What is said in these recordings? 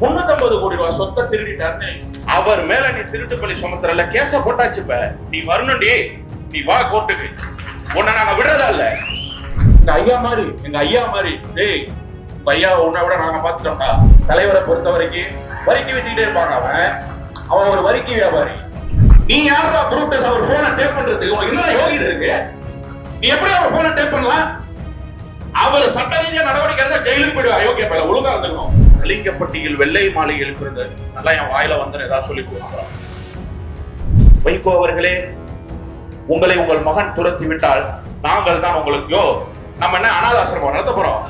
முன்னூத்தி கோடி ரூபாய் சொத்தை திருடிட்டாருன்னு அவர் மேல நீ திருட்டு பள்ளி சுமத்துறல கேச போட்டாச்சு இப்ப. நீ வரணும்டி. நீ வா கோர்ட்டுக்கு. உன்னை நாங்க விடுறதா இல்ல? எங்க ஐயா மாதிரி எங்க ஐயா மாதிரி டேய் ஐயா உன்னை விட நாங்க பாத்துட்டோம்டா தலைவரை பொறுத்த வரைக்கும் வரிக்கி வச்சுக்கிட்டே இருப்பாங்க அவன். அவன் ஒரு வரிக்கி வியாபாரி. நீ யாரா புரூட்டஸ் அவர் போனை டேப் பண்றதுக்கு? உனக்கு என்ன யோகி இருக்கு? நீ எப்படி அவர் போனை டேப் பண்ணலாம்? அவர் சட்ட ரீதியா நடவடிக்கை எடுத்தா ஜெயிலுக்கு போயிடுவா அயோக்கிய பல ஒழுங்கா இருந்துக்கணும். கலிங்கப்பட்டியில் வெள்ளை மாளிகையில் இருக்கிறது நல்லா என் வாயில வந்து ஏதாவது சொல்லி கொடுக்குறோம் வைகோ அவர்களே உங்களை உங்கள் மகன் துரத்தி விட்டால் நாங்கள் தான் உங்களுக்கு யோ நம்ம என்ன அனாதாசிரமம் நடத்த போறோம்?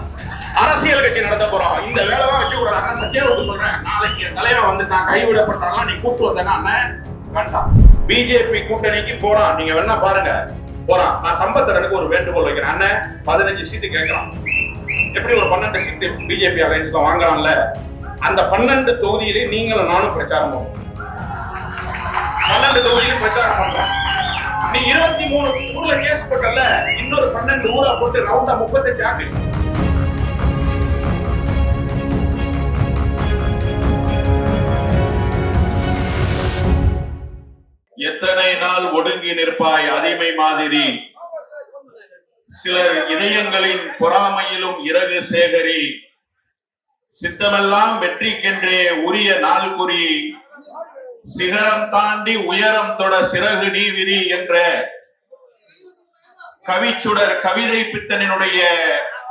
அரசியல் கட்சி நடத்த போறோம். இந்த வேலை வச்சு கூடாது. சத்தியாவுக்கு சொல்றேன். நாளைக்கு என் தலைவன் வந்து நான் கைவிடப்பட்டாலும் நீ கூட்டு வந்தேன்னா அண்ணன் வேண்டாம். பிஜேபி கூட்டணிக்கு போறான். நீங்க வேணா பாருங்க. போறான். நான் சம்பத்தரனுக்கு ஒரு வேண்டுகோள் வைக்கிறேன். அண்ணன் பதினஞ்சு சீட்டு கேட்கிறான். எப்படி ஒரு பன்னெண்டு சீட்டு பிஜேபி அலைன்ஸ்ல வாங்கலாம்ல? அந்த பன்னெண்டு தொகுதியிலே நீங்களும் நானும் பிரச்சாரம் பண்ணுவோம். பன்னெண்டு தொகுதியிலும் பிரச்சாரம் பண்றோம் நீ இருபத்தி மூணு ஊர்ல கேஸ் போட்டல இன்னொரு பன்னெண்டு ஊரா போட்டு ரவுண்டா முப்பத்தஞ்சு ஆக்கு. எத்தனை நாள் ஒடுங்கி நிற்பாய் அடிமை மாதிரி? சிலர் இதயங்களின் பொறாமையிலும் இறகு சேகரி. சித்தமெல்லாம் வெற்றிக்கென்றே உரிய நாள் குறி சிகரம் தாண்டி உயரம் தொட சிறகு நீ விரி என்ற கவிச்சுடர் கவிதை பித்தனினுடைய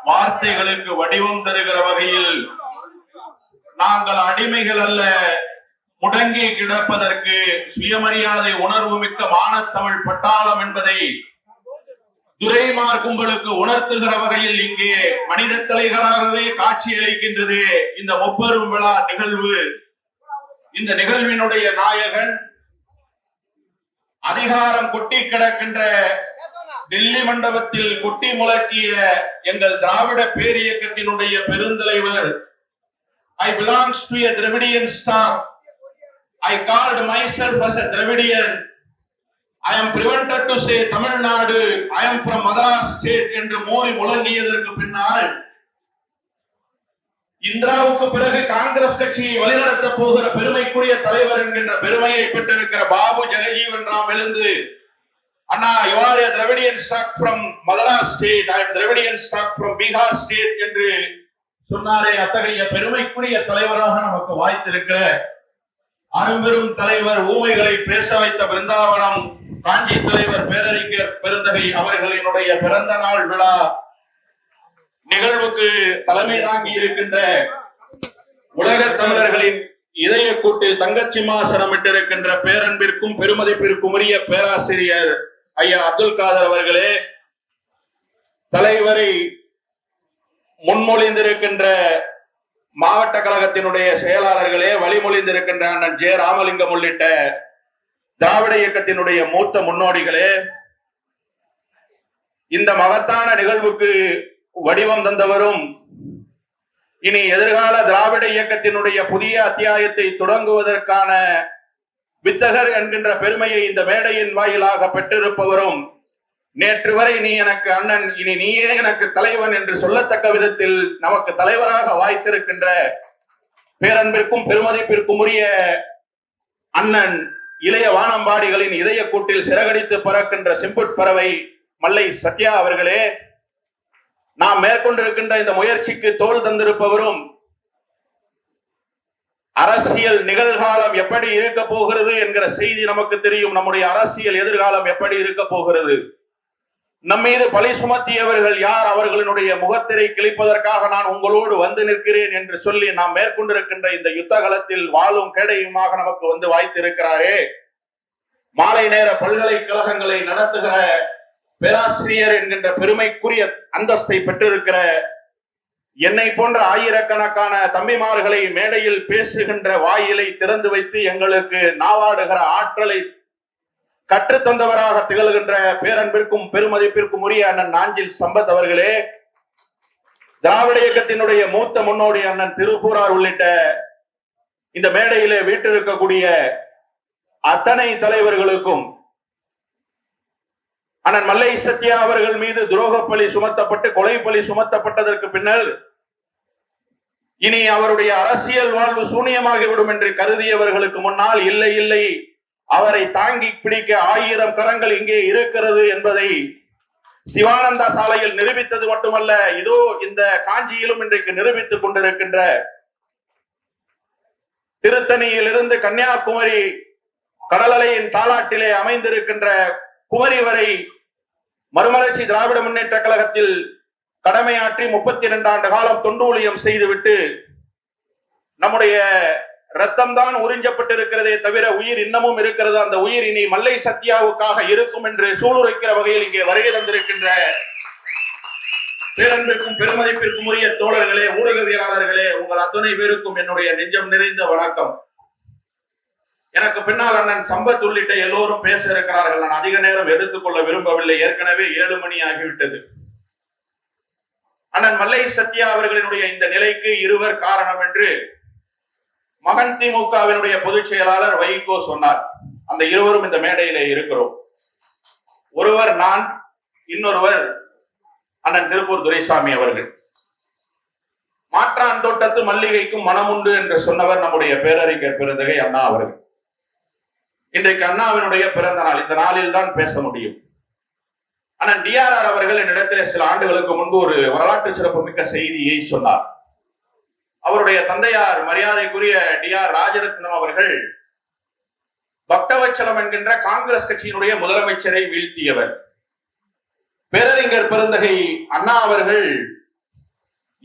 வார்த்தைகளுக்கு வடிவம் தருகிற வகையில் நாங்கள் அடிமைகள் அல்ல முடங்கி கிடப்பதற்கு சுயமரியாதை உணர்வு மிக்க மானத்தமிழ் பட்டாளம் என்பதை துரைமார் கும்பலுக்கு உணர்த்துகிற வகையில் இங்கே மனித தலைகளாகவே காட்சியளிக்கின்றது இந்த முப்பெரும் விழா நிகழ்வு. இந்த நிகழ்வினுடைய நாயகன் அதிகாரம் கொட்டி கிடக்கின்ற டெல்லி மண்டபத்தில் கொட்டி முழக்கிய எங்கள் திராவிட பேரியக்கத்தினுடைய பெருந்தலைவர். I belongs to a star I called myself as a Dravidian I am prevented to say Tamil Nadu I am from Madras state என்று மோடி முழங்கியதற்கு பின்னால் இந்திராவுக்கு பிறகு காங்கிரஸ் கட்சியை வழிநடத்த போகிற பெருமைக்குரிய தலைவர் என்கின்ற பெருமையை பெற்றிருக்கிற பாபு ஜெகஜீவன் ராம் எழுந்து Anna you are stock from Madras state I am Dravidian stock from Bihar state என்று சொன்னாரே அத்தகைய பெருமைக்குரிய தலைவராக நமக்கு வாய்த்திருக்கிற அரும்பெரும் தலைவர் ஊமைகளை பேச வைத்த பிருந்தாவனம் காஞ்சி தலைவர் பேரறிஞர் பெருந்தகை அவர்களினுடைய பிறந்த நாள் விழா நிகழ்வுக்கு தலைமை தாங்கி இருக்கின்ற உலக தமிழர்களின் இதய கூட்டில் தங்கச் இட்டிருக்கின்ற பேரன்பிற்கும் பெருமதிப்பிற்கும் உரிய பேராசிரியர் ஐயா அப்துல் காதர் அவர்களே தலைவரை முன்மொழிந்திருக்கின்ற மாவட்ட கழகத்தினுடைய செயலாளர்களே வழிமொழிந்திருக்கின்ற அண்ணன் ஜே ராமலிங்கம் உள்ளிட்ட திராவிட இயக்கத்தினுடைய மூத்த முன்னோடிகளே இந்த மகத்தான நிகழ்வுக்கு வடிவம் தந்தவரும் இனி எதிர்கால திராவிட இயக்கத்தினுடைய புதிய அத்தியாயத்தை தொடங்குவதற்கான வித்தகர் என்கின்ற பெருமையை இந்த மேடையின் வாயிலாக பெற்றிருப்பவரும் நேற்று வரை நீ எனக்கு அண்ணன் இனி நீயே எனக்கு தலைவன் என்று சொல்லத்தக்க விதத்தில் நமக்கு தலைவராக வாய்த்திருக்கின்ற பேரன்பிற்கும் பெருமதிப்பிற்கும் உரிய அண்ணன் இளைய வானம்பாடிகளின் இதய கூட்டில் சிறகடித்து பறக்கின்ற செம்புட் பறவை மல்லை சத்யா அவர்களே நாம் மேற்கொண்டிருக்கின்ற இந்த முயற்சிக்கு தோல் தந்திருப்பவரும் அரசியல் நிகழ்காலம் எப்படி இருக்க போகிறது என்கிற செய்தி நமக்கு தெரியும். நம்முடைய அரசியல் எதிர்காலம் எப்படி இருக்க போகிறது? நம் மீது பழி சுமத்தியவர்கள் யார் அவர்களினுடைய முகத்திரை கிழிப்பதற்காக நான் உங்களோடு வந்து நிற்கிறேன் என்று சொல்லி நாம் மேற்கொண்டிருக்கின்ற இந்த யுத்த காலத்தில் வாழும் கேடையுமாக நமக்கு வந்து வாய்த்திருக்கிறாரே. மாலை நேர பல்கலைக்கழகங்களை நடத்துகிற பேராசிரியர் என்கின்ற பெருமைக்குரிய அந்தஸ்தை பெற்றிருக்கிற என்னை போன்ற ஆயிரக்கணக்கான தம்பிமார்களை மேடையில் பேசுகின்ற வாயிலை திறந்து வைத்து எங்களுக்கு நாவாடுகிற ஆற்றலை கற்றுத்தந்தவராக திகழ்கின்ற பேரன்பிற்கும் பெருமதிப்பிற்கும் உரிய அண்ணன் நாஞ்சில் சம்பத் அவர்களே திராவிட இயக்கத்தினுடைய மூத்த முன்னோடி அண்ணன் திருப்பூரார் உள்ளிட்ட இந்த மேடையிலே வீட்டிருக்கக்கூடிய அத்தனை தலைவர்களுக்கும் அண்ணன் மல்லை சத்யா அவர்கள் மீது துரோக பலி சுமத்தப்பட்டு கொலை பலி சுமத்தப்பட்டதற்கு பின்னர் இனி அவருடைய அரசியல் வாழ்வு சூனியமாகிவிடும் என்று கருதியவர்களுக்கு முன்னால் இல்லை இல்லை அவரை தாங்கி பிடிக்க ஆயிரம் கரங்கள் இங்கே இருக்கிறது என்பதை சிவானந்தா சாலையில் நிரூபித்தது மட்டுமல்ல இதோ இந்த காஞ்சியிலும் இன்றைக்கு நிரூபித்துக் கொண்டிருக்கின்ற திருத்தணியில் இருந்து கன்னியாகுமரி கடலலையின் தாலாட்டிலே அமைந்திருக்கின்ற குமரி வரை மறுமலர்ச்சி திராவிட முன்னேற்ற கழகத்தில் கடமையாற்றி முப்பத்தி இரண்டு ஆண்டு காலம் தொண்டூழியம் செய்துவிட்டு நம்முடைய ரத்தம் தான் உறிஞ்சப்பட்டிருக்கிறதே தவிர உயிர் இன்னமும் இருக்கிறது. அந்த உயிர் இனி மல்லை சத்யாவுக்காக இருக்கும் என்று சூளுரைக்கிற வகையில் இங்கே வருகை தந்திருக்கின்ற பேரன்பிற்கும் பெருமதிப்பிற்கும் உரிய தோழர்களே ஊடகவியலாளர்களே உங்கள் அத்தனை பேருக்கும் என்னுடைய நெஞ்சம் நிறைந்த வணக்கம். எனக்கு பின்னால் அண்ணன் சம்பத் உள்ளிட்ட எல்லோரும் பேச இருக்கிறார்கள். நான் அதிக நேரம் எடுத்துக்கொள்ள விரும்பவில்லை. ஏற்கனவே ஏழு மணி ஆகிவிட்டது. அண்ணன் மல்லை சத்யா அவர்களினுடைய இந்த நிலைக்கு இருவர் காரணம் என்று மகன் திமுகவினுடைய பொதுச் செயலாளர் வைகோ சொன்னார் அந்த இருவரும் இந்த மேடையிலே இருக்கிறோம். ஒருவர் நான் இன்னொருவர் அண்ணன் திருப்பூர் துரைசாமி அவர்கள். மாற்றான் தோட்டத்து மல்லிகைக்கும் மனமுண்டு என்று சொன்னவர் நம்முடைய பேரறிஞர் பெருந்தகை அண்ணா அவர்கள். இன்றைக்கு அண்ணாவினுடைய பிறந்த நாள். இந்த நாளில் தான் பேச முடியும். அண்ணன் டிஆர்ஆர் அவர்கள் என்னிடத்தில் சில ஆண்டுகளுக்கு முன்பு ஒரு வரலாற்று சிறப்புமிக்க செய்தியை சொன்னார். அவருடைய தந்தையார் மரியாதைக்குரிய டி ஆர் ராஜரத்னம் அவர்கள் பக்தவச்சலம் என்கின்ற காங்கிரஸ் கட்சியினுடைய முதலமைச்சரை வீழ்த்தியவர். பேரறிஞர் பெருந்தகை அண்ணா அவர்கள்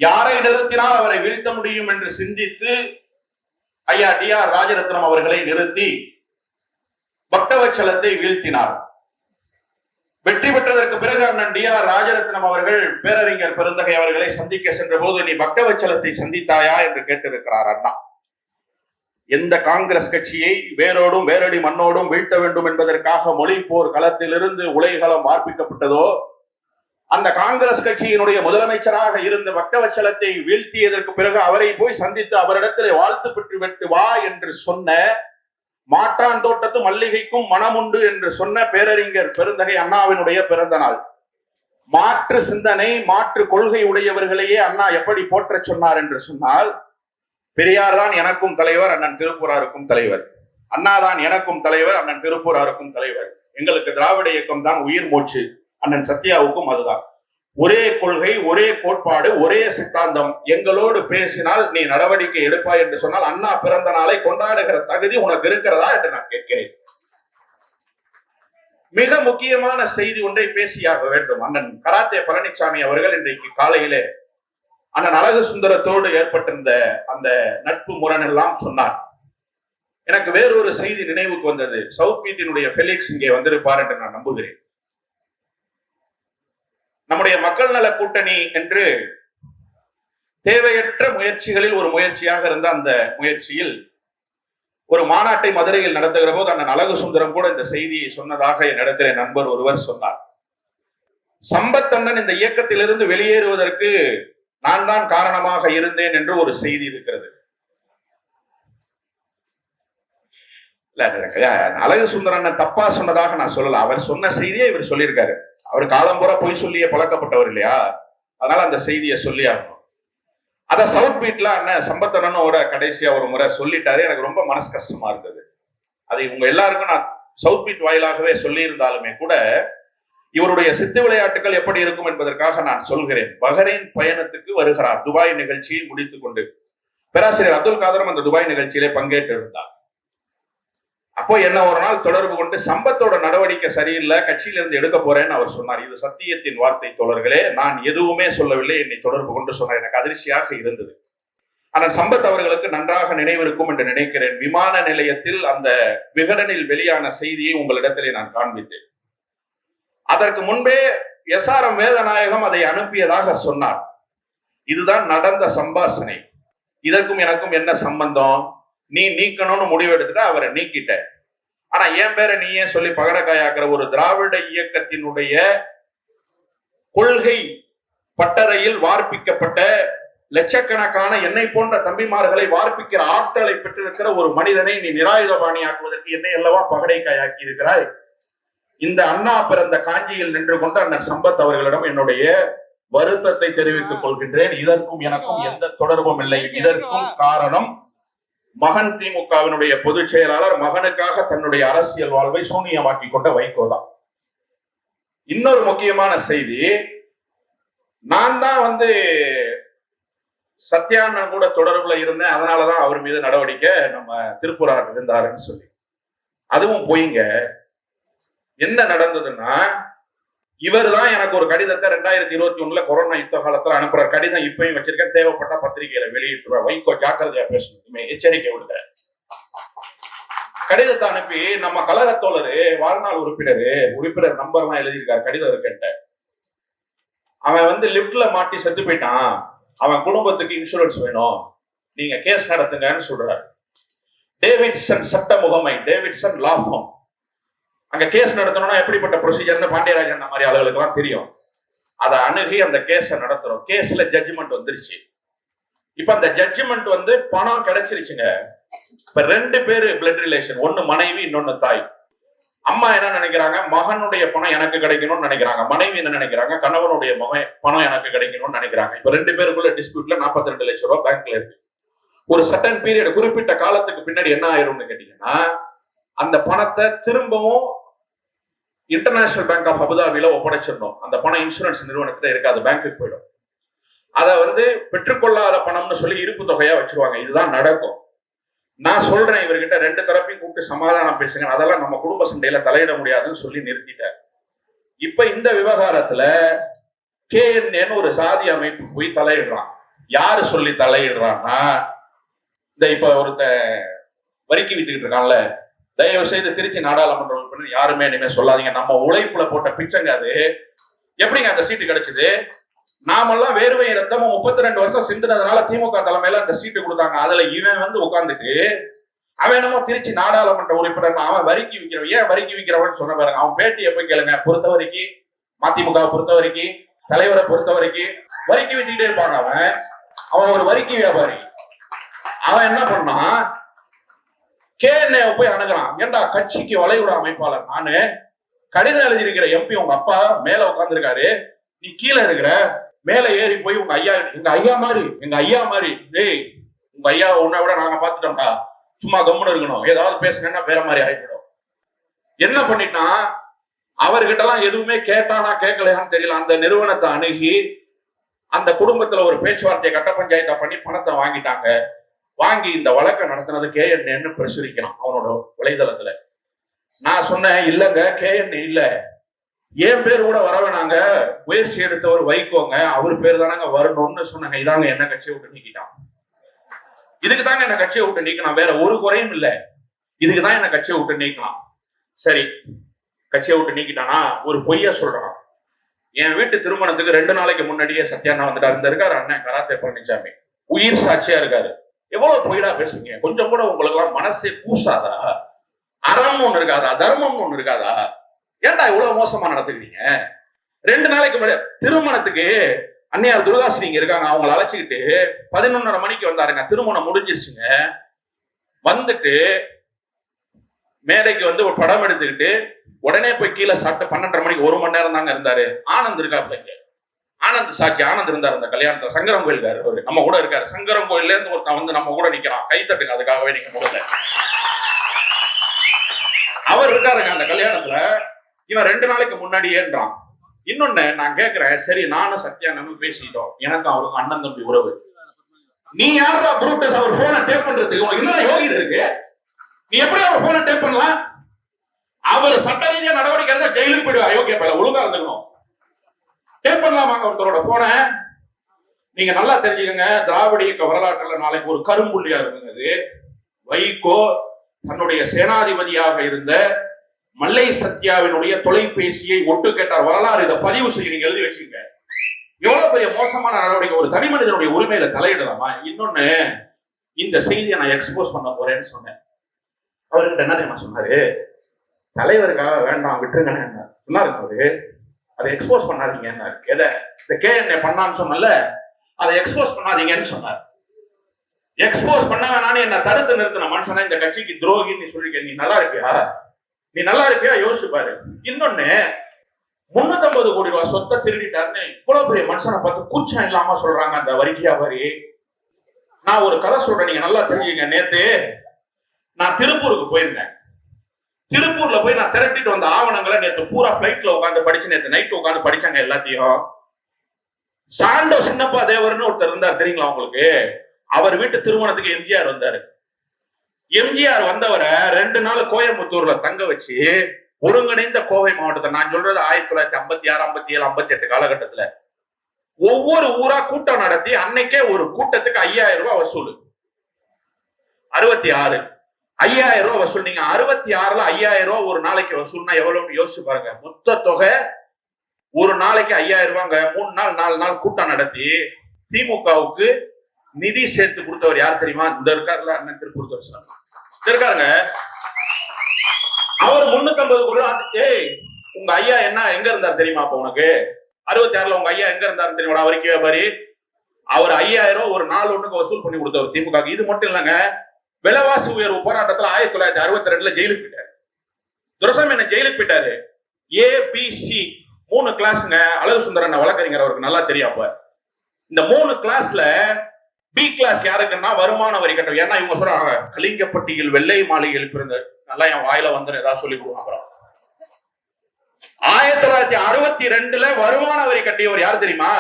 யாரை நிறுத்தினால் அவரை வீழ்த்த முடியும் என்று சிந்தித்து ஐயா டி ஆர் ராஜரத்னம் அவர்களை நிறுத்தி பக்தவச்சலத்தை வீழ்த்தினார். வெற்றி பெற்றதற்கு பிறகு அண்ணன் டி ஆர் ராஜரத்னம் அவர்கள் பேரறிஞர் பெருந்தகை அவர்களை சந்திக்க சென்ற போது நீ பக்தவச்சலத்தை சந்தித்தாயா? என்று கேட்டிருக்கிறார் அண்ணா. எந்த காங்கிரஸ் கட்சியை வேரோடும் வேரடி மண்ணோடும் வீழ்த்த வேண்டும் என்பதற்காக மொழி போர் களத்திலிருந்து உலைகளம் வார்ப்பிக்கப்பட்டதோ அந்த காங்கிரஸ் கட்சியினுடைய முதலமைச்சராக இருந்த பக்தவச்சலத்தை வீழ்த்தியதற்கு பிறகு அவரை போய் சந்தித்து அவரிடத்தில் வாழ்த்து பெற்று விட்டு வா என்று சொன்ன மாட்டான் தோட்டத்து மல்லிகைக்கும் மனமுண்டு என்று சொன்ன பேரறிஞர் பெருந்தகை அண்ணாவினுடைய பிறந்த நாள். மாற்று சிந்தனை மாற்று கொள்கை உடையவர்களையே அண்ணா எப்படி போற்ற சொன்னார் என்று சொன்னால் பெரியார் தான் எனக்கும் தலைவர் அண்ணன் திருப்பூராருக்கும் தலைவர். அண்ணா தான் எனக்கும் தலைவர் அண்ணன் திருப்பூராருக்கும் தலைவர். எங்களுக்கு திராவிட இயக்கம் தான் உயிர் மூச்சு. அண்ணன் சத்யாவுக்கும் அதுதான். ஒரே கொள்கை ஒரே கோட்பாடு ஒரே சித்தாந்தம். எங்களோடு பேசினால் நீ நடவடிக்கை எடுப்பாய் என்று சொன்னால் அண்ணா பிறந்த நாளை கொண்டாடுகிற தகுதி உனக்கு இருக்கிறதா என்று நான் கேட்கிறேன். மிக முக்கியமான செய்தி ஒன்றை பேசியாக வேண்டும் அண்ணன். கராத்தே பழனிசாமி அவர்கள் இன்றைக்கு காலையிலே அண்ணன் அழகு சுந்தரத்தோடு ஏற்பட்டிருந்த அந்த நட்பு முரண் எல்லாம் சொன்னார். எனக்கு வேறொரு செய்தி நினைவுக்கு வந்தது. சவுத் மீட்டினுடைய ஃபெலிக்ஸ் இங்கே வந்திருப்பார் என்று நான் நம்புகிறேன். நம்முடைய மக்கள் நல கூட்டணி என்று தேவையற்ற முயற்சிகளில் ஒரு முயற்சியாக இருந்த அந்த முயற்சியில் ஒரு மாநாட்டை மதுரையில் நடத்துகிற போது அண்ணன் அழகு சுந்தரம் கூட இந்த செய்தியை சொன்னதாக என்னிடத்திலே நண்பர் ஒருவர் சொன்னார் சம்பத்தண்ணன் இந்த இயக்கத்திலிருந்து வெளியேறுவதற்கு நான் தான் காரணமாக இருந்தேன் என்று ஒரு செய்தி இருக்கிறது அழகு சுந்தரன் தப்பா சொன்னதாக நான் சொல்லல அவர் சொன்ன செய்தியை இவர் சொல்லியிருக்காரு அவர் காலம்புறா பொய் சொல்லியே பழக்கப்பட்டவர் இல்லையா? அதனால அந்த செய்தியை சொல்லி ஆகணும். அத சவுத் பீட்ல அண்ணன் சம்பத்தனோட கடைசியா ஒரு முறை சொல்லிட்டாரு. எனக்கு ரொம்ப மனசு கஷ்டமா இருந்தது. அதை இவங்க எல்லாருக்கும் நான் சவுத் பீட் வாயிலாகவே சொல்லி இருந்தாலுமே கூட இவருடைய சித்து விளையாட்டுகள் எப்படி இருக்கும் என்பதற்காக நான் சொல்கிறேன். பஹ்ரைன் பயணத்துக்கு வருகிறார். துபாய் நிகழ்ச்சியை முடித்துக் கொண்டு. பேராசிரியர் அப்துல் காதரும் அந்த துபாய் நிகழ்ச்சியிலே பங்கேற்றிருந்தார். அப்போ என்ன ஒரு நாள் தொடர்பு கொண்டு சம்பத்தோட நடவடிக்கை சரியில்லை கட்சியிலிருந்து எடுக்க போறேன்னு அவர் சொன்னார். இது சத்தியத்தின் வார்த்தை தோழர்களே நான் எதுவுமே சொல்லவில்லை என்னை தொடர்பு கொண்டு சொன்னார். எனக்கு அதிர்ச்சியாக இருந்தது. ஆனால் சம்பத் அவர்களுக்கு நன்றாக நினைவிருக்கும் என்று நினைக்கிறேன். விமான நிலையத்தில் அந்த விகடனில் வெளியான செய்தியை உங்களிடத்திலே நான் காண்பித்தேன். அதற்கு முன்பே எஸ் ஆர் எம் வேதநாயகம் அதை அனுப்பியதாக சொன்னார். இதுதான் நடந்த சம்பாஷணை. இதற்கும் எனக்கும் என்ன சம்பந்தம்? நீ நீக்கணும்னு முடிவு எடுத்துட்டு அவரை நீக்கிட்ட. ஆனா என் பேரை நீ ஏன் சொல்லி பகடக்காயாக்குற? ஒரு திராவிட இயக்கத்தினுடைய கொள்கை பட்டறையில் வார்ப்பிக்கப்பட்ட லட்சக்கணக்கான என்னை போன்ற தம்பிமார்களை வார்ப்பிக்கிற ஆற்றலை பெற்றிருக்கிற ஒரு மனிதனை நீ நிராயுதபாணியாக்குவதற்கு என்னை அல்லவா பகடைக்காயாக்கி இருக்கிறாய் இந்த அண்ணா பிறந்த காஞ்சியில் நின்று கொண்டு அண்ணன் சம்பத் அவர்களிடம் என்னுடைய வருத்தத்தை தெரிவித்துக் கொள்கின்றேன். இதற்கும் எனக்கும் எந்த தொடர்பும் இல்லை. இதற்கும் காரணம் மகன் திமுகவினுடைய பொதுச் செயலாளர் மகனுக்காக தன்னுடைய அரசியல் வாழ்வை சூனியமாக்கி கொண்ட வைகோ தான். இன்னொரு முக்கியமான செய்தி நான் தான் வந்து சத்யானன் கூட தொடர்புல இருந்தேன் அதனாலதான் அவர் மீது நடவடிக்கை நம்ம திருப்பூரார் இருந்தாருன்னு சொல்லி. அதுவும் போயிங்க. என்ன நடந்ததுன்னா இவர் தான் எனக்கு ஒரு கடிதத்தை ரெண்டாயிரத்தி இருபத்தி ஒண்ணுல கொரோனா யுத்த காலத்துல அனுப்புற கடிதம் இப்பயும் வச்சிருக்கேன். தேவைப்பட்ட பத்திரிகையில வெளியிட்டுருவேன். வைகோ ஜாக்கிரதையா பேசணுமே எச்சரிக்கை விடுங்க. கடிதத்தை அனுப்பி நம்ம கழக தோழரு வாழ்நாள் உறுப்பினர் உறுப்பினர் நம்பர்லாம் எழுதியிருக்காரு கடிதம் இருக்குன்ட்டு. அவன் வந்து லிப்ட்ல மாட்டி செத்து போயிட்டான். அவன் குடும்பத்துக்கு இன்சூரன்ஸ் வேணும். நீங்க கேஸ் நடத்துங்கன்னு சொல்றாரு. டேவிட்சன் சட்ட முகமை டேவிட்சன் லாஃபம் அங்க கேஸ் நடத்தணும்னா எப்படிப்பட்ட ப்ரொசீஜர்னு பாண்டியராஜன் அந்த மாதிரி ஆளுகளுக்கு தெரியும். அதை அணுகி அந்த கேஸை நடத்துறோம். கேஸ்ல ஜட்ஜ்மெண்ட் வந்துருச்சு. இப்ப அந்த ஜட்ஜ்மெண்ட் வந்து பணம் கிடைச்சிருச்சுங்க. இப்ப ரெண்டு பேரு பிளட் ரிலேஷன் ஒன்னு மனைவி இன்னொன்னு தாய். அம்மா என்ன நினைக்கிறாங்க? மகனுடைய பணம் எனக்கு கிடைக்கணும்னு நினைக்கிறாங்க. மனைவி என்ன நினைக்கிறாங்க? கணவனுடைய மகன் பணம் எனக்கு கிடைக்கணும்னு நினைக்கிறாங்க. இப்ப ரெண்டு பேருக்குள்ள டிஸ்பியூட்ல 42 ரெண்டு லட்சம் ரூபாய் பேங்க்ல இருக்கு. ஒரு சட்டன் பீரியட் குறிப்பிட்ட காலத்துக்கு பின்னாடி என்ன ஆயிரும்னு கேட்டீங்கன்னா அந்த பணத்தை திரும்பவும் இன்டர்நேஷனல் பேங்க் ஆஃப் அபுதாபியில ஒப்படைச்சிடணும். அந்த பணம் இன்சூரன்ஸ் நிறுவனத்துல இருக்காது பேங்க்குக்கு போயிடும். அதை வந்து பெற்றுக்கொள்ளாத பணம்னு சொல்லி இருப்பு தொகையா வச்சிருவாங்க. இதுதான் நடக்கும். நான் சொல்றேன் இவர்கிட்ட ரெண்டு தரப்பையும் கூப்பிட்டு சமாதானம் பேசுங்க. அதெல்லாம் நம்ம குடும்ப சண்டையில தலையிட முடியாதுன்னு சொல்லி நிறுத்திட்டார் இப்ப இந்த விவகாரத்துல கேஎன்ஏன்னு ஒரு சாதி அமைப்பு போய் தலையிடுறான். யாரு சொல்லி தலையிடுறான்னா இந்த இப்ப ஒருத்த வரிக்கி விட்டுக்கிட்டு இருக்கான்ல தயவு செய்து திருச்சி நாடாளுமன்ற உறுப்பினர் யாருமே இனிமே சொல்லாதீங்க. நம்ம உழைப்புல போட்ட பிச்சைங்க அது. எப்படிங்க அந்த சீட்டு கிடைச்சது? நாமெல்லாம் வேர்வை ரத்தமும் முப்பத்தி ரெண்டு வருஷம் சிந்துனதுனால திமுக தலைமையில அந்த சீட்டு கொடுத்தாங்க. அதுல இவன் வந்து உட்காந்துட்டு அவன் என்னமோ திருச்சி நாடாளுமன்ற உறுப்பினர் அவன் வரிக்கி விற்கிறவன் ஏன் வரிக்கி விற்கிறவன் சொன்ன பாருங்க. அவன் பேட்டியை போய் கேளுங்க. பொறுத்த வரைக்கும் மதிமுக பொறுத்த வரைக்கும் தலைவரை பொறுத்த வரைக்கும் வரிக்கி வித்துக்கிட்டே இருப்பாங்க அவன். அவன் ஒரு வரிக்கி வியாபாரி. அவன் என்ன பண்ணான்? கேஎன்ஏ போய் அணுகிறான் ஏண்டா கட்சிக்கு வளைகுடா அமைப்பாளர்? நானு கடிதம் எழுதியிருக்கிற எம்பி உங்க அப்பா மேல உட்காந்துருக்காரு நீ கீழே இருக்கிற மேல ஏறி போய் உங்க ஐயா எங்க ஐயா மாதிரி எங்க ஐயா மாதிரி டேய் உங்க ஐயா உன்னை விட நாங்க பாத்துட்டோம்டா சும்மா கம்முன்னு இருக்கணும். ஏதாவது பேசுனேன்னா வேற மாதிரி ஆயிடும் என்ன பண்ணிட்டா அவர்கிட்ட எல்லாம் எதுவுமே கேட்டானா கேட்கலையான்னு தெரியல. அந்த நிறுவனத்தை அணுகி அந்த குடும்பத்துல ஒரு பேச்சுவார்த்தையை கட்ட பஞ்சாயத்தை பண்ணி பணத்தை வாங்கிட்டாங்க. வாங்கி இந்த வழக்கை நடத்தினது கேஎன்ஏன்னு பிரசுரிக்கிறான் அவனோட வலைதளத்துல. நான் சொன்னேன் இல்லங்க கேஎன்ஏ இல்ல. என் பேர் கூட வர வேணாங்க. முயற்சி எடுத்தவர் வைக்கோங்க அவர் பேர் தானங்க வரணும்னு சொன்னாங்க. இதாங்க என்ன கட்சியை விட்டு நீக்கிட்டான். இதுக்கு தாங்க என்ன கட்சியை விட்டு நீக்கலாம் வேற ஒரு குறையும் இல்ல. இதுக்கு தான் என்ன கட்சியை விட்டு நீக்கலாம் சரி கட்சியை விட்டு நீக்கிட்டானா? ஒரு பொய்ய சொல்றான். என் வீட்டு திருமணத்துக்கு ரெண்டு நாளைக்கு முன்னாடியே சத்யானா வந்துட்டாரு. இருந்திருக்காரு அண்ணன் கராத்தே பழனிசாமி உயிர் சாட்சியா இருக்காரு. எவ்வளவு பொய்டா பேசுறீங்க? கொஞ்சம் கூட உங்களுக்கு எல்லாம் மனசே கூசாதா? அறம் ஒண்ணு இருக்காதா? தர்மம் ஒண்ணு இருக்காதா? ஏன்டா இவ்வளவு மோசமா நடத்துக்கிறீங்க ரெண்டு நாளைக்கு முன்னாடி திருமணத்துக்கு அன்னையார் துர்காஸ்ரீ இருக்காங்க. அவங்கள அழைச்சிக்கிட்டு பதினொன்னரை மணிக்கு வந்தாருங்க. திருமணம் முடிஞ்சிருச்சுங்க. வந்துட்டு மேடைக்கு வந்து ஒரு படம் எடுத்துக்கிட்டு உடனே போய் கீழே சாப்பிட்டு பன்னெண்டரை மணிக்கு ஒரு மணி நேரம் தாங்க இருந்தாரு. ஆனந்த் இருக்காப்ல ஆனந்த் சாட்சி ஆனந்த் இருந்தார் அந்த கல்யாணத்துல. சங்கரம் கோயில்காரு அவரு. நம்ம கூட இருக்காரு. சங்கரம் கோயில்ல இருந்து ஒருத்தன் வந்து நம்ம கூட நிக்கிறான். கை தட்டுங்க அதுக்காகவே நிக்க முடியல அவர் இருக்காருங்க அந்த கல்யாணத்துல. இவன் ரெண்டு நாளைக்கு முன்னாடியேன்றான் இன்னொன்னு நான் கேக்குறேன் சரி நானும் சத்யானனும் பேசிட்டோம் எனக்கும் அவருக்கும் அண்ணன் தம்பி உறவு. நீ யாரா புரூட்டஸ் அவர் போனை டேப் பண்றதுக்கு? உனக்கு என்ன யோகி இருக்கு? நீ எப்படி அவர் போனை டேப் பண்ணலாம்? அவர் சட்ட ரீதியா நடவடிக்கை எடுத்தா ஜெயிலுக்கு போயிடுவா. யோகிய பல ஒழுங்கா இருந்துக்கணும். டேப் பண்ணலாமாங்க ஒருத்தரோட போனை நீங்க நல்லா தெரிஞ்சுக்கங்க திராவிட இயக்க வரலாற்றுல நாளைக்கு ஒரு கரும்புள்ளியா இருந்தது வைகோ தன்னுடைய சேனாதிபதியாக இருந்த மல்லை சத்யாவினுடைய தொலைபேசியை ஒட்டு கேட்டார். வரலாறு இதை பதிவு செய்ய நீங்க எழுதி வச்சுங்க எவ்வளவு பெரிய மோசமான நடவடிக்கை ஒரு தனி மனிதனுடைய உரிமையில தலையிடலாமா? இன்னொன்னு இந்த செய்தியை நான் எக்ஸ்போஸ் பண்ண போறேன்னு சொன்னேன். அவர்கிட்ட என்ன தெரியுமா சொன்னாரு? தலைவருக்காக வேண்டாம் விட்டுருங்கன்னு சொன்னாரு அவரு. அதை எக்ஸ்போஸ் பண்ணாதீங்க. எதை இந்த கே பண்ணான்னு சொன்னல அதை எக்ஸ்போஸ் பண்ணாதீங்கன்னு சொன்னார். எக்ஸ்போஸ் பண்ண வேணான்னு என்ன தடுத்து நிறுத்தின மனுஷனா இந்த கட்சிக்கு துரோகி நீ சொல்லிக்க நீ நல்லா இருப்பியா? நீ நல்லா இருப்பியா? யோசிச்சு பாரு. இன்னொன்னு முன்னூத்தி கோடி ரூபாய் சொத்தை திருடிட்டாருன்னு இவ்வளவு பெரிய மனுஷனை பார்த்து கூச்சம் இல்லாம சொல்றாங்க அந்த வரி. நான் ஒரு கதை சொல்றேன் நீங்க நல்லா தெரிஞ்சுங்க நேத்து நான் திருப்பூருக்கு போயிருந்தேன். திருப்பூர்ல போய் நான் திரட்டிட்டு வந்த ஆவணங்களை நேற்று பூரா பிளைட்ல உட்காந்து படிச்சு நேற்று நைட் உட்காந்து படிச்சாங்க எல்லாத்தையும். சாண்டோ சின்னப்பா தேவர்னு ஒருத்தர் இருந்தார் தெரியுங்களா உங்களுக்கு? அவர் வீட்டு திருமணத்துக்கு எம்ஜிஆர் வந்தாரு. எம்ஜிஆர் வந்தவரை ரெண்டு நாள் கோயம்புத்தூர்ல தங்க வச்சு ஒருங்கிணைந்த கோவை மாவட்டத்தை நான் சொல்றது ஆயிரத்தி தொள்ளாயிரத்தி ஐம்பத்தி ஆறு ஐம்பத்தி ஏழு ஐம்பத்தி எட்டு காலகட்டத்துல. ஒவ்வொரு ஊரா கூட்டம் நடத்தி அன்னைக்கே ஒரு கூட்டத்துக்கு ஐயாயிரம் ரூபாய் வசூல். அறுபத்தி ஆறு. ஐயாயிரம் ரூபாய் வசூல். நீங்க அறுபத்தி ஆறுல ஐயாயிரம் ரூபாய் ஒரு நாளைக்கு வசூல்னா எவ்வளவுன்னு யோசிச்சு பாருங்க. மொத்த தொகை ஒரு நாளைக்கு ஐயாயிரம் ரூபாங்க. மூணு நாள் நாலு நாள் கூட்டம் நடத்தி திமுகவுக்கு நிதி சேர்த்து கொடுத்தவர் யார் தெரியுமா? இந்த இருக்காருல அண்ணன் திருப்பூர் சார். இருக்காருங்க அவர் முன்னூத்தி ஐம்பது கோடி ஏய் உங்க ஐயா என்ன எங்க இருந்தார் தெரியுமா அப்ப உனக்கு? அறுபத்தி ஆறுல உங்க ஐயா எங்க இருந்தாரு தெரியுமா? அவருக்கு பாரு அவர் ஐயாயிரம் ரூபாய் ஒரு நாள் ஒண்ணுக்கு வசூல் பண்ணி கொடுத்தவர் திமுக இது மட்டும் இல்லைங்க. விலைவாசி உயர்வு போராட்டத்துல ஆயிரத்தி தொள்ளாயிரத்தி அறுபத்தி ரெண்டுல ஜெயிலுக்கு போயிட்டாரு. துரசாமி என்ன ஜெயிலுக்கு போயிட்டாரு? ஏ பி சி மூணு கிளாஸ்ங்க அழகு சுந்தரன் வழக்கறிஞர் அவருக்கு நல்லா தெரியும் இந்த மூணு கிளாஸ்ல பி கிளாஸ் யாருக்குன்னா வருமான வரி கட்டணம். ஏன்னா இவங்க சொல்றாங்க கலிங்கப்பட்டியில் வெள்ளை மாளிகையில் பிறந்த நல்லா என் வாயில வந்து ஏதாவது சொல்லி கொடுங்க அப்புறம். ஆயிரத்தி தொள்ளாயிரத்தி அறுபத்தி ரெண்டுல வருமான வரி கட்டியவர் யார் தெரியுமா?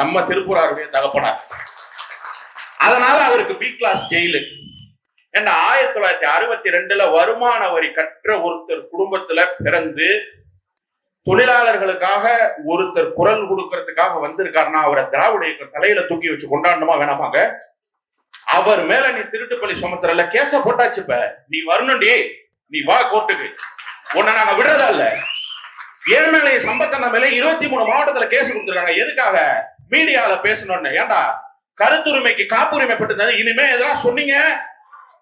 நம்ம திருப்பூராருடைய தகப்பனார். அதனால அவருக்கு பி கிளாஸ் ஜெயிலு. ஏன்னா ஆயிரத்தி தொள்ளாயிரத்தி அறுபத்தி ரெண்டுல வருமான வரி கற்ற ஒருத்தர் குடும்பத்துல பிறந்து தொழிலாளர்களுக்காக ஒருத்தர் குரல் கொடுக்கறதுக்காக வந்திருக்காருன்னா அவரை திராவிட இயக்க தலையில தூக்கி வச்சு கொண்டாடணுமா வேணாமாங்க? அவர் மேல நீ திருட்டு பள்ளி சுமத்துறல கேச போட்டாச்சு இப்ப. நீ வரணும்டி நீ வா கோர்ட்டுக்கு. உன்னை நாங்க விடுறதா இல்ல. ஏழ்மலை சம்பத்தன மேல இருபத்தி மூணு மாவட்டத்துல கேஸ் கொடுத்துருக்காங்க. எதுக்காக? மீடியால பேசணும்னு. ஏண்டா? கருத்துரிமைக்கு காப்புரிமை பெற்றது இனிமே இதெல்லாம் சொன்னீங்க.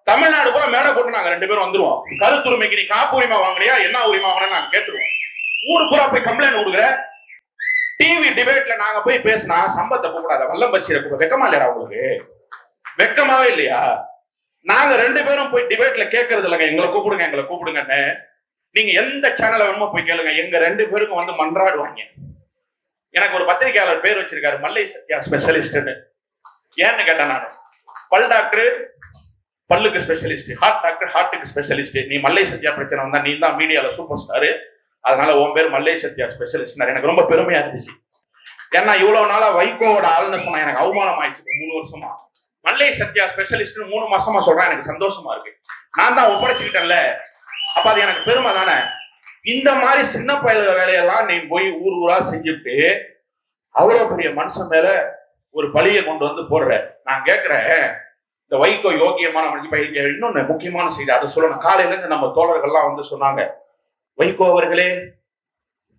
தமிழ்நாடு பூரா மேடை போட்டு நாங்க ரெண்டு பேரும் வந்துருவோம். கருத்துரிமைக்கு நீ காப்புரிமை வாங்கலையா என்ன உரிமை வாங்கினா நாங்க கேட்டுருவோம். ஊரு பூரா போய் கம்ப்ளைண்ட் கொடுக்குற? டிவி டிபேட்ல நாங்க போய் பேசினா சம்பத்தை கூப்பிடாத வல்லம் பஷீரை வெக்கமா இல்லையா உங்களுக்கு? வெக்கமாவே இல்லையா? நாங்க ரெண்டு பேரும் போய் டிபேட்ல கேட்கறது இல்லைங்க. எங்களை கூப்பிடுங்க எங்களை கூப்பிடுங்கன்னு. நீங்க எந்த சேனலை வேணுமோ போய் கேளுங்க. எங்க ரெண்டு பேருக்கும் வந்து மன்றாடுவாங்க. எனக்கு ஒரு பத்திரிகையாளர் பேர் வச்சிருக்காரு மல்லை சத்யா ஸ்பெஷலிஸ்ட்னு ஏன்னு கேட்டேன் நான். பல் டாக்டர் பல்லுக்கு ஸ்பெஷலிஸ்ட் ஹார்ட் டாக்டர் ஹார்ட்டுக்கு ஸ்பெஷலிஸ்ட் நீ மல்லை சத்யா பிரச்சனை வந்தா நீ தான் மீடியால சூப்பர் ஸ்டாரு அதனால உன் பேர் மல்லை சத்யா ஸ்பெஷலிஸ்ட் எனக்கு ரொம்ப பெருமையா இருந்துச்சு. ஏன்னா இவ்வளவு நாளா வைகோவோட ஆளுன்னு சொன்னா எனக்கு அவமானம் ஆயிடுச்சு. மூணு வருஷமா. மல்லை சத்யா ஸ்பெஷலிஸ்ட் மூணு மாசமா சொல்றேன். எனக்கு சந்தோஷமா இருக்கு. நான் தான் ஒப்படைச்சுக்கிட்டேன்ல. அப்ப அது எனக்கு பெருமை தானே? இந்த மாதிரி சின்ன பயல வேலையெல்லாம் நீ போய் ஊர் ஊரா செஞ்சுட்டு அவ்வளவு பெரிய மனுஷன் மேல ஒரு பழியை கொண்டு வந்து போடுற. நான் கேட்கிறேன் இந்த வைகோ யோகியமான மனுஷன் இப்ப இங்க முக்கியமான செய்தி. அதை சொல்லணும். காலையில இருந்து நம்ம தோழர்கள்லாம் வந்து சொன்னாங்க வைகோ அவர்களே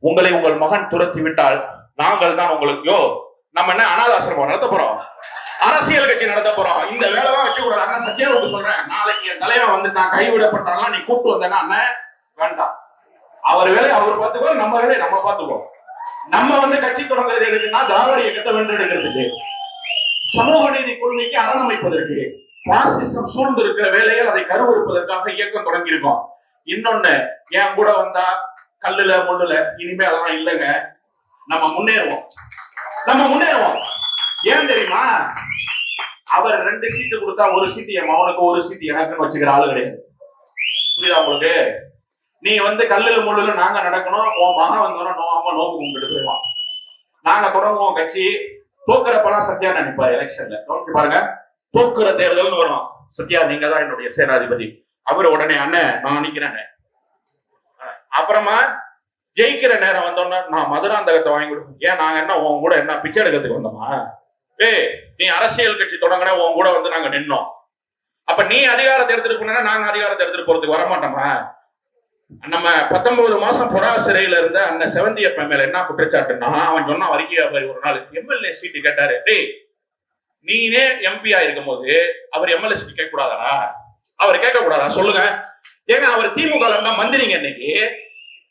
உங்களை உங்கள் மகன் துரத்தி விட்டால் நாங்கள் தான் உங்களுக்கு யோ நம்ம என்ன அனாதாசிரமம் நடத்த போறோம்? அரசியல் கட்சி நடத்த போறோம். இந்த வேலை வச்சு கூட அண்ணா சத்யாவுக்கு சொல்றேன். நாளைக்கு என் தலைவன் வந்து நான் கைவிடப்பட்டாலாம் நீ கூப்பிட்டு வந்தேன்னா அண்ணன் வேண்டாம். அவர் வேலையை அவர் பார்த்துக்கோ நம்ம வேலையை நம்ம பார்த்துக்கோ நம்ம வந்து கட்சி தொடங்குறது எதுக்குன்னா திராவிட இயக்கத்தை வென்றெடுக்கிறதுக்கு. சமூக நீதி கொள்கைக்கு அரணமைப்பதற்கு பாசிசம் சூழ்ந்து இருக்கிற வேலையில் அதை கருவறுப்பதற்காக இயக்கம் தொடங்கியிருக்கோம். இன்னொன்னு என் கூட வந்தா கல்லுல முள்ளுல இனிமே அதெல்லாம் இல்லைங்க. நம்ம முன்னேறுவோம். நம்ம முன்னேறுவோம். ஏன் தெரியுமா? அவர் ரெண்டு சீட்டு கொடுத்தா ஒரு சீட்டு என் மகனுக்கு ஒரு சீட்டு எனக்குன்னு வச்சுக்கிற ஆளு கிடையாது. புரியுதா உங்களுக்கு? நீ வந்து கல்லுல முள்ளுல நாங்க நடக்கணும் உன் மகன் வந்தோம் நோவாம நோக்கு கும்பிட்டு போயிடுவான். நாங்க தொடங்குவோம் கட்சி தோக்குறப்பெல்லாம் சத்யா நினைப்பாரு எலெக்ஷன்ல கவனிச்சு பாருங்க. தோக்குற தேர்தல்னு வரும். சத்யா நீங்க தான் என்னுடைய சேனாதிபதி. அவர் உடனே அண்ணன் நான் நிக்கிறேன் அப்புறமா ஜெயிக்கிற நேரம் வந்தோன்னா நான் மதுராந்தகத்தை வாங்கி கொடுப்போம் ஏன் நாங்க என்ன உன் கூட என்ன பிச்சை எடுக்கிறதுக்கு வந்தோமா? ஏய் நீ அரசியல் கட்சி தொடங்கின உன் கூட வந்து நாங்க நின்னோம். அப்ப நீ அதிகாரத்தை எடுத்துட்டு போனா நாங்க அதிகாரத்தை எடுத்துட்டு போறதுக்கு வரமாட்டோமா? நம்ம பத்தொன்பது மாசம் புறா சிறையில இருந்த அந்த செவந்தியப்ப மேல என்ன குற்றச்சாட்டுன்னா அவன் சொன்னா வரிக்கை வியாபாரி ஒரு நாள் எம்எல்ஏ சீட்டு கேட்டாரு. டேய் நீனே எம்பி ஆயிருக்கும் போது அவர் எம்எல்ஏ சீட்டு கேட்க கூடாதா அவர் கேட்க கூடாதா சொல்லுங்க. ஏங்க அவர் திமுக இருந்தா மந்திரிங்க இன்னைக்கு?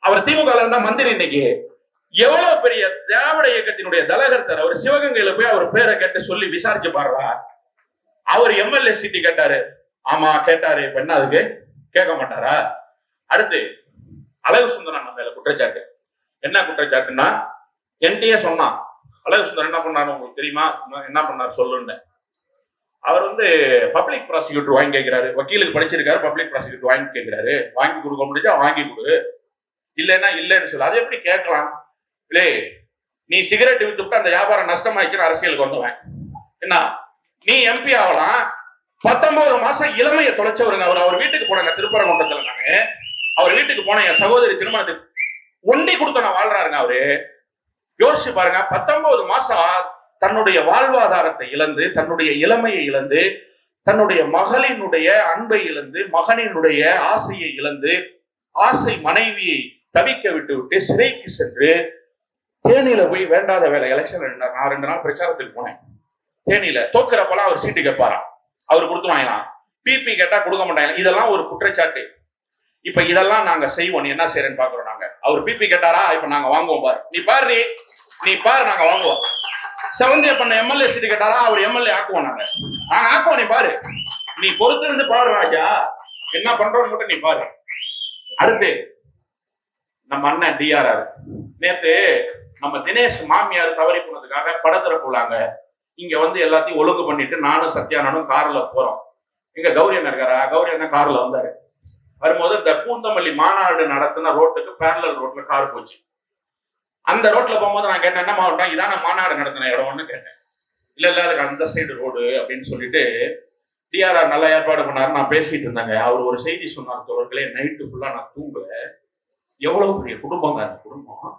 அவர் திமுக இருந்தா மந்திரி இன்னைக்கு? எவ்வளவு பெரிய திராவிட இயக்கத்தினுடைய தலகர்த்தர் அவர் சிவகங்கையில போய் அவர் பேரை கேட்டு சொல்லி விசாரிச்சு பாடுறா அவர் எம்எல்ஏ சீட்டு கேட்டாரு. ஆமா கேட்டாரு. இப்ப என்ன அதுக்கு? கேட்க மாட்டாரா? அடுத்து அழகு சுந்தரம் மேல குற்றச்சாட்டு. என்ன குற்றச்சாட்டுன்னா என்கிட்டயே சொன்னான். அழகு சுந்தரன் என்ன பண்ணாரு உங்களுக்கு தெரியுமா? என்ன பண்ணார்? சொல்லுன்னு. அவர் வந்து பப்ளிக் ப்ராசிக்யூட்டர் வாங்கி கேட்கிறாரு வக்கீலுக்கு படிச்சிருக்காரு பப்ளிக் ப்ராசிக்யூட்டர் வாங்கி கேட்கிறாரு வாங்கி கொடுக்க முடிஞ்சா வாங்கி கொடு. இல்லைன்னா இல்லைன்னு சொல்லு. அதை எப்படி கேட்கலாம்? இல்லே நீ சிகரெட் வித்துட்டு அந்த வியாபாரம் நஷ்டமாயிடுச்சுன்னு அரசியலுக்கு வந்துவேன் என்ன? நீ எம்பி ஆகலாம். பத்தொன்பது மாசம் இளமையை தொலைச்சவருங்க. அவர் அவர் வீட்டுக்கு போனாங்க திருப்பரங்குன்றத்துல நாங்க அவர் வீட்டுக்கு போன என் சகோதரி திருமணத்துக்கு ஒண்டி கொடுத்த நான் வாழ்றாருங்க அவரு. யோசிச்சு பாருங்க பத்தொன்பது மாசம் தன்னுடைய வாழ்வாதாரத்தை இழந்து தன்னுடைய இளமையை இழந்து தன்னுடைய மகளினுடைய அன்பை இழந்து மகனினுடைய ஆசையை இழந்து ஆசை மனைவியை தவிக்க விட்டு விட்டு சிறைக்கு சென்று தேனியில போய் வேண்டாத வேலை எலெக்ஷன் நான் ரெண்டு நாள் பிரச்சாரத்துக்கு போனேன். தேனியில தோக்குறப்பெல்லாம் அவர் சீட்டு கேட்பாராம். அவர் கொடுத்துருவாங்களாம் பிபி கேட்டா கொடுக்க மாட்டாங்க. இதெல்லாம் ஒரு குற்றச்சாட்டு. இப்ப இதெல்லாம் நாங்க செய்வோம். நீ என்ன செய்யறேன்னு பாக்குறோம் நாங்க. அவர் பிபி கேட்டாரா? இப்ப நாங்க வாங்குவோம் பாரு. நீ பாரு. நீ நீ பாரு நாங்க வாங்குவோம். செவந்திய பண்ண எம்எல்ஏ சீட்டு கேட்டாரா? அவர் எம்எல்ஏ ஆக்குவோம் நாங்க. நாங்க ஆக்குவோம் நீ பாரு. நீ பொறுத்து இருந்து பாரு ராஜா. என்ன பண்றோம்னு மட்டும் நீ பாரு. அடுத்து நம்ம அண்ணன் டிஆர்ஆர் நேத்து நம்ம தினேஷ் மாமியார் தவறி போனதுக்காக படத்துல போலாங்க இங்க வந்து எல்லாத்தையும் ஒழுங்கு பண்ணிட்டு நானும் சத்யானனும் கார்ல போறோம். இங்க கௌரி அண்ணன் இருக்காரா? கௌரி அண்ணன் கார்ல வந்தாரு. வரும்போது இந்த பூந்தமல்லி மாநாடு நடத்தின ரோட்டுக்கு பேரலல் ரோட்ல கார் போச்சு. அந்த ரோட்ல போகும்போது நான் கேட்டேன் என்ன மாவட்டம் இதான மாநாடு நடத்தின இடம்னு கேட்டேன். இல்ல இல்ல அதுக்கு அந்த சைடு ரோடு அப்படின்னு சொல்லிட்டு டிஆர்ஆர் நல்லா ஏற்பாடு பண்ணாரு நான் பேசிட்டு இருந்தாங்க. அவர் ஒரு செய்தி சொன்னார் தோழர்களே நைட்டு ஃபுல்லா நான் தூங்கல. எவ்வளவு பெரிய குடும்பங்க அந்த குடும்பம்?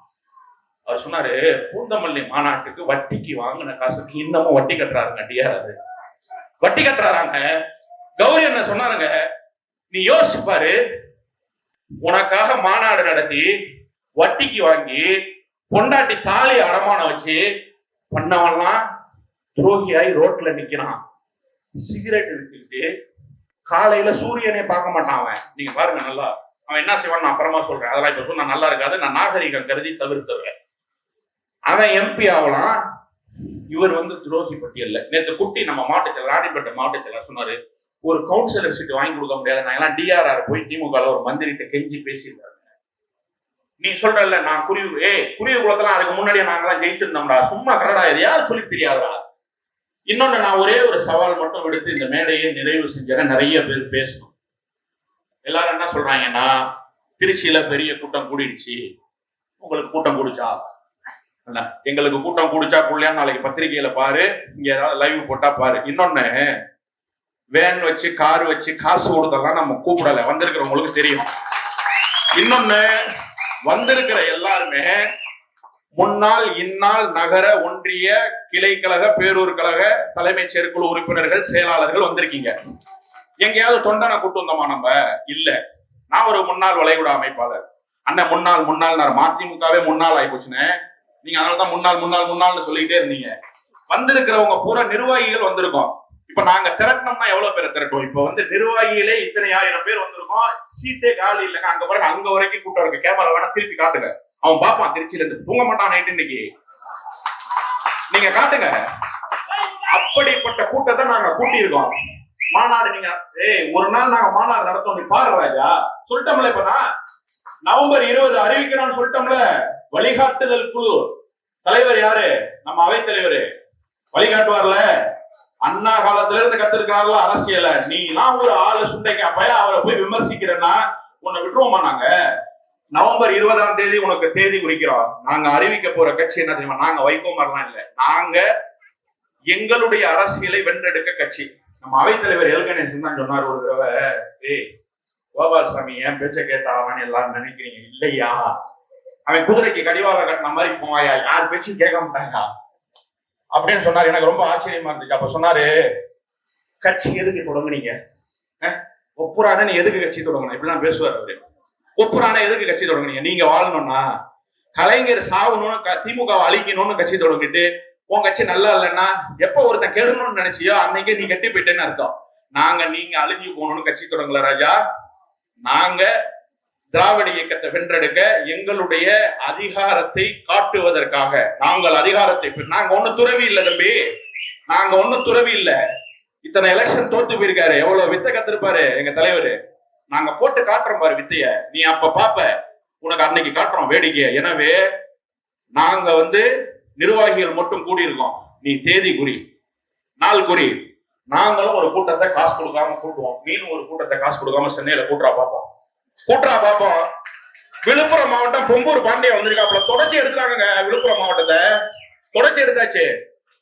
அவர் சொன்னாரு பூந்தமல்லி மாநாட்டுக்கு வட்டிக்கு வாங்கின காசுக்கு இன்னமும் வட்டி கட்டுறாருங்க டிஆர்ஆர் வட்டி கட்டுறாராங்க. கௌரி என்ன சொன்னாருங்க நீ யோசிச்சு பாரு. உனக்காக மாநாடு நடத்தி வட்டிக்கு வாங்கி பொண்டாட்டி தாலி அடமானம் வச்சு பண்ணவன்லாம் துரோகியாய் ரோட்ல நிக்கிறான். சிகரெட் எடுத்துக்கிட்டு காலையில சூரியனே பார்க்க மாட்டான் அவன். நீங்க பாருங்க நல்லா. அவன் என்ன செய்வான்? நான் அப்புறமா சொல்றேன். அதெல்லாம் இப்ப சொன்னா நல்லா இருக்காது. நான் நாகரிகம் கருதி தவிர்த்துருவேன் அவன் எம்பி ஆகலாம். இவர் வந்து துரோகி பட்டியல்ல. நேற்று குட்டி நம்ம மாவட்டத்தில் ராணிப்பேட்டை மாவட்டத்தில் சொன்னாரு. ஒரு கவுன்சிலர் சீட் வாங்கி கொடுக்க முடியாது. நான் எல்லாம் டிஆர்ஆர் போய் திமுக ஒரு மந்திரிட்ட கெஞ்சி பேசியிருந்தாங்க நீ சொல்றல நான் குருவி ஏய் குருவி குளத்தெல்லாம் அதுக்கு முன்னாடியே நாங்கெல்லாம் ஜெயிச்சிருந்தோம்டா. சும்மா கரடா எதையாவது சொல்லி தெரியாதா இன்னொன்னு நான் ஒரே ஒரு சவால் மட்டும் விடுத்து இந்த மேடையை நிறைவு செஞ்சேன் நிறைய பேர் பேசணும். எல்லாரும் என்ன சொல்றாங்கன்னா திருச்சியில பெரிய கூட்டம் கூடிடுச்சு. உங்களுக்கு கூட்டம் கூடிச்சா? என்ன? எங்களுக்கு கூட்டம் கூடிச்சா? புள்ளையா நாளைக்கு பத்திரிகையில பாரு. இங்க ஏதாவது லைவ் போட்டா பாரு. இன்னொன்னு வேன் வச்சு கார் வச்சு காசு கொடுத்தெல்லாம் நம்ம கூப்பிடல. வந்திருக்கிறவங்களுக்கு தெரியும். இன்னொன்னு வந்திருக்கிற எல்லாருமே முன்னாள் இந்நாள் நகர ஒன்றிய கிளை கழக பேரூர் கழக தலைமைச் செயற்குழு உறுப்பினர்கள் செயலாளர்கள் வந்திருக்கீங்க. எங்கேயாவது தொண்டனை கூட்டு வந்தோமா நம்ம? இல்ல. நான் ஒரு முன்னாள் வளைகுடா அமைப்பாளர். அண்ணன் முன்னாள் முன்னாள் நான் மதிமுகவே முன்னாள் ஆயிப்போச்சுன்னு நீங்க அதனாலதான் முன்னாள் முன்னாள் முன்னாள்னு சொல்லிக்கிட்டே இருந்தீங்க. வந்திருக்கிறவங்க பூரா நிர்வாகிகள் வந்திருக்கோம். இப்ப நாங்க திரட்டினோம்னா எவ்வளவு பேரை திரட்டுவோம்? இப்ப வந்து நிர்வாகிகளே இத்தனை ஆயிரம் பேர் வந்திருக்கோம். சீட்டே காலி இல்லைங்க அங்க பாருங்க அங்க வரைக்கும் கூட்டம் இருக்கு. கேமரா வேணா திருப்பி காட்டுங்க. அவன் பாப்பான் திருச்சியில இருந்து தூங்க மாட்டான் நைட்டு இன்னைக்கு. நீங்க காட்டுங்க. அப்படிப்பட்ட கூட்டத்தை நாங்க கூட்டி இருக்கோம் மாநாடு நீங்க ஏய் ஒரு நாள் நாங்க மாநாடு நடத்தோம் நீ பாரு ராஜா. சொல்லிட்டோம்ல இப்ப நான். நவம்பர் இருபது அறிவிக்கணும்னு சொல்லிட்டோம்ல. வழிகாட்டுதல் குழு. தலைவர் யாரு? நம்ம அவைத்தலைவர் வழிகாட்டுவார்ல? அண்ணா காலத்துல இருந்து கத்திருக்கிறார்கள் அரசியல. நீ எல்லாம் ஒரு ஆளு சுண்டைக்கா பையன் அவரை போய் விமர்சிக்கிறேன்னா உன்னை விட்டுருவோமா நாங்க? நவம்பர் இருபதாம் தேதி உனக்கு தேதி குறிக்கிறோம். நாங்க அறிவிக்க போற கட்சி என்ன தெரியுமா? நாங்க வைகோ மாதிரிலாம் இல்ல. நாங்க எங்களுடைய அரசியலை வென்றெடுக்க கட்சி. நம்ம அவைத்தலைவர் எல்கணேசன் தான் சொன்னார் ஒரு தடவை ஏய் கோபால்சாமி ஏன் பேச்ச கேட்டாவான்னு எல்லாரும் நினைக்கிறீங்க இல்லையா? அவன் குதிரைக்கு கடிவாக கட்டின மாதிரி போவாயா? யார் பேச்சும் கேட்க மாட்டாங்க அப்படின்னு சொன்னாரு. எனக்கு ரொம்ப ஆச்சரியமா இருந்துச்சு. அப்ப சொன்னாரு கட்சி எதுக்கு தொடங்குனீங்க? அஹ்? ஒப்புரான நீ எதுக்கு கட்சி தொடங்கணும் இப்படிலாம் பேசுவார் அவரு. ஒப்புரான எதுக்கு கட்சி தொடங்குனீங்க? நீங்க வாழணும்னா கலைஞர் சாகணும்னு க- திமுக அழிக்கணும்னு கட்சி தொடங்கிட்டு உன் கட்சி நல்லா இல்லைன்னா எப்ப ஒருத்தன் கெடணும்னு நினைச்சியோ அன்னைக்கே நீ கட்டி போயிட்டேன்னு அர்த்தம். நாங்க நீங்க அழிஞ்சு போகணும்னு கட்சி தொடங்கல ராஜா. நாங்க திராவிட இயக்கத்தை வென்றெடுக்க எங்களுடைய அதிகாரத்தை காட்டுவதற்காக. நாங்கள் அதிகாரத்தை நாங்க ஒண்ணு துறவி இல்லை தம்பி. நாங்க ஒண்ணு துறவி இல்லை. இத்தனை எலெக்ஷன் தோத்து போயிருக்காரு. எவ்வளவு வித்தை கத்திருப்பாரு எங்க தலைவர்? நாங்க போட்டு காட்டுறோம் பாரு வித்தைய. நீ அப்ப பாப்ப. உனக்கு அன்னைக்கு காட்டுறோம் வேடிக்கை எனவே நாங்க வந்து நிர்வாகிகள் மட்டும் கூடியிருக்கோம். நீ தேதி குறி நாள் குறி. நாங்களும் ஒரு கூட்டத்தை காசு கொடுக்காம கூட்டுவோம். நீனும் ஒரு கூட்டத்தை காசு கொடுக்காம சென்னையில கூட்டுறா பார்ப்போம் கூட்டுறா பார்ப்போம் விழுப்புரம் மாவட்டம் பொங்கூர் பாண்டியன் வந்திருக்காப்புல. தொடர்ச்சி எடுத்துறாங்க விழுப்புரம் மாவட்டத்தை. தொடர்ச்சி எடுத்தாச்சு.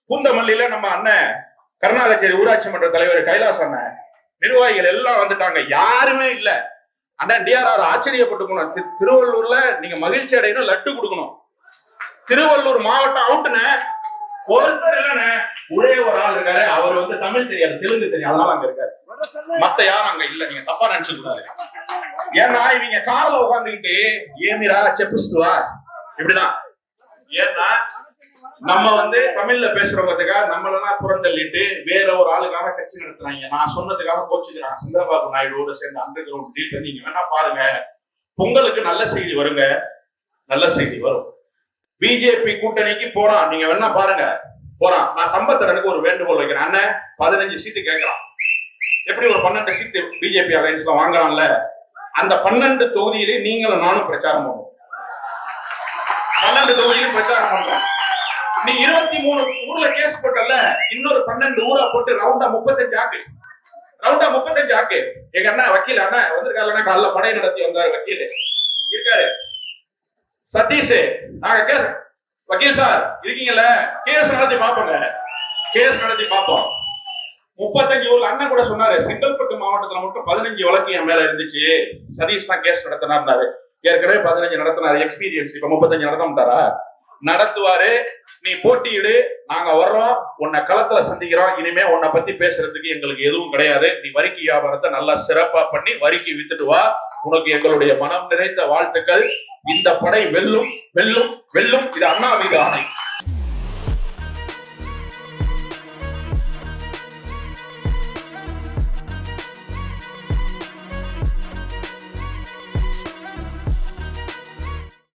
பூந்தமல்லியில நம்ம அண்ணன் கருணாகச்சேரி ஊராட்சி மன்ற தலைவர் கைலாஸ் அண்ணன் நிர்வாகிகள் எல்லாம் வந்துட்டாங்க. யாருமே இல்ல. அண்ணன் டிஆர்ஆர் ஆச்சரியப்பட்டு போனோம் திருவள்ளூர்ல நீங்க மகிழ்ச்சி அடையணும் லட்டு கொடுக்கணும். திருவள்ளூர் மாவட்டம் அவுட்டுன ஒருத்தர் இல்லைண்ணே. ஒரே ஒரு ஆள் இருக்காரு. அவர் வந்து தமிழ் தெரியாது தெலுங்கு தெரியும் அதனால அங்க இருக்காரு. மத்த யாரும் அங்க இல்ல. நீங்க தப்பா நினைச்சு ஏன்னா இவங்க கார்ல உட்காந்துக்கிட்டு ஏமிரா செப்புஸ்துவா இப்படிதான். ஏன்னா நம்ம வந்து தமிழ்ல பேசுறவங்களுக்காக நம்மளெல்லாம் புறந்தள்ளிட்டு வேற ஒரு ஆளுக்காக கட்சி நடத்துறாங்க. நான் சொன்னதுக்காக கோச்சுக்கிறாங்க சந்திரபாபு நாயுடுவோட சேர்ந்து அண்டர் கிரவுண்ட் டீல் பண்ணி நீங்க வேணா பாருங்க. பொங்கலுக்கு நல்ல செய்தி வருங்க. நல்ல செய்தி வரும். பிஜேபி கூட்டணிக்கு போறான். நீங்க வேணா பாருங்க. போறான். நான் சம்பத்தரனுக்கு ஒரு வேண்டுகோள் வைக்கிறேன். அண்ணன் பதினஞ்சு சீட்டு கேட்கலாம். எப்படி ஒரு பன்னெண்டு சீட்டு பிஜேபி அலையன்ஸ்ல வாங்கலாம்ல? அந்த பன்னெண்டு தொகுதியிலே நீங்களும் நானும் பிரச்சாரம் பண்ணுவோம். பன்னெண்டு தொகுதியிலும் பிரச்சாரம் பண்றோம். நீ இருபத்தி மூணு ஊர்ல கேஸ் போட்டல இன்னொரு பன்னெண்டு ஊரா போட்டு ரவுண்டா முப்பத்தஞ்சு ஆக்கு. ரவுண்டா முப்பத்தஞ்சு ஆக்கு. எங்க அண்ணா வக்கீல் அண்ணா வந்திருக்காருன்னா காலைல படை நடத்தி வந்தாரு வக்கீல். இருக்காரு. சதீஷ் நாங்க கேஸ் வக்கீல் சார் இருக்கீங்கல்ல? கேஸ் நடத்தி பார்ப்போங்க. கேஸ் நடத்தி பார்ப்போம். முப்பத்தஞ்சு ஊர்ல அண்ணன் கூட சொன்னாரு செங்கல்பட்டு மாவட்டத்துல மட்டும் பதினஞ்சு வழக்கு என் மேல இருந்துச்சு. சதீஷ் தான் கேஸ் நடத்தினார் ஏற்கனவே பதினஞ்சு நடத்தினாரு எக்ஸ்பீரியன்ஸ் இப்ப முப்பத்தஞ்சு நடத்த மாட்டாரா? நடத்துவாரு நீ போட்டியிடு நாங்க வர்றோம் உன்னை களத்துல சந்திக்கிறோம் இனிமே உன்னை பத்தி பேசுறதுக்கு எங்களுக்கு எதுவும் கிடையாது. நீ வரிக்கு வியாபாரத்தை நல்லா சிறப்பா பண்ணி வரிக்கு வித்துட்டு வா. உனக்கு எங்களுடைய மனம் நிறைந்த வாழ்த்துக்கள். இந்த படை வெல்லும் வெல்லும் வெல்லும். இது அண்ணா மீது ஆணை.